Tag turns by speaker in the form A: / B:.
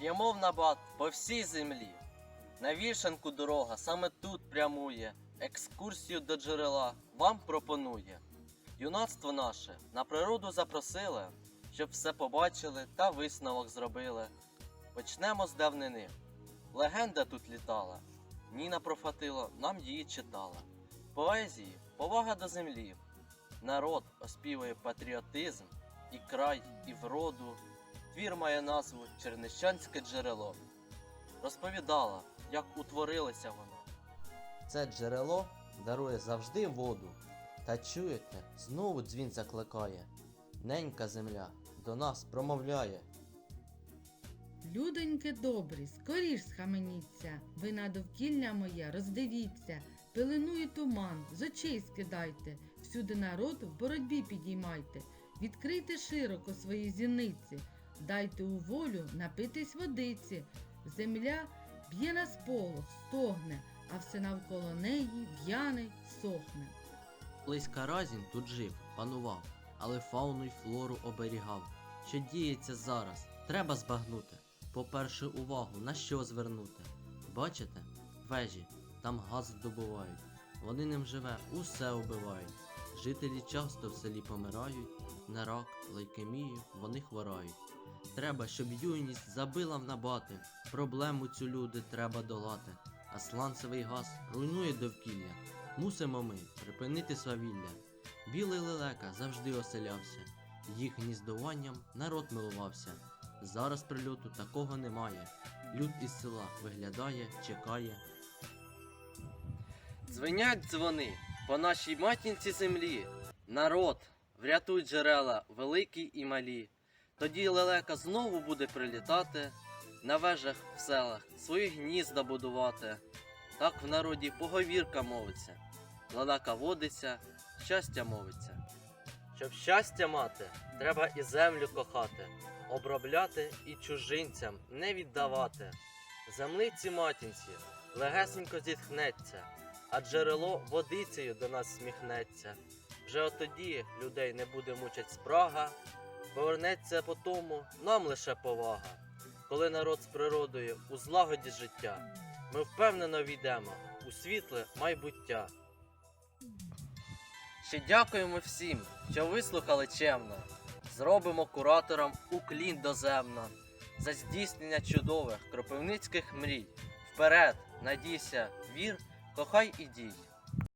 A: Йдемо в набат по всій землі. На вішанку дорога саме тут прямує. Екскурсію до джерела вам пропонує. Юнацтво наше на природу запросили, щоб все побачили та висновок зробили. Почнемо з давнини. Легенда тут літала. Ніна Профатило нам її читала. Поезії повага до землі. Народ оспівує патріотизм, і край, і вроду. Твір має назву Чернищанське джерело. Розповідала, як утворилося воно.
B: Це джерело дарує завжди воду. Та чуєте, знову дзвін закликає. Ненька земля до нас промовляє.
C: Людоньки добрі, скоріш схаменіться, ви на довкілля моє роздивіться, пеленує туман, з очей скидайте, всюди народ в боротьбі підіймайте, відкрийте широко свої зіниці, дайте у волю напитись водиці. Земля б'є на сполох, стогне, а все навколо неї в'яне сохне.
B: Колись Каразін тут жив, панував, але фауну й флору оберігав. Що діється зараз, треба збагнути. По-перше, увагу на що звернути. Бачите, вежі, там газ добувають. Вони ним живе, усе убивають. Жителі часто в селі помирають, на рак, лейкемію вони хворають. Треба, щоб юність забила в набати. Проблему цю люди треба долати. А сланцевий газ руйнує довкілля. Мусимо ми припинити свавілля. Білий лелека завжди оселявся, їх гніздуванням народ милувався. Зараз прильоту такого немає. Люд із села виглядає, чекає.
A: Дзвенять дзвони по нашій матінці землі. Народ, врятуй джерела, великі і малі. Тоді лелека знову буде прилітати, на вежах в селах свої гнізда будувати. Так в народі поговірка мовиться. Лелека водиться, щастя мовиться. Щоб щастя мати, треба і землю кохати, обробляти і чужинцям не віддавати. Землиці матінці легесенько зітхнеться, а джерело водицею до нас сміхнеться. Вже отоді людей не буде мучать спрага, повернеться по тому нам лише повага. Коли народ з природою у злагоді життя, ми впевнено війдемо у світле майбуття. Ще дякуємо всім, що вислухали чемно. Зробимо кураторам уклін доземно за здійснення чудових кропивницьких мрій. Вперед, надійся, вір, кохай і дій.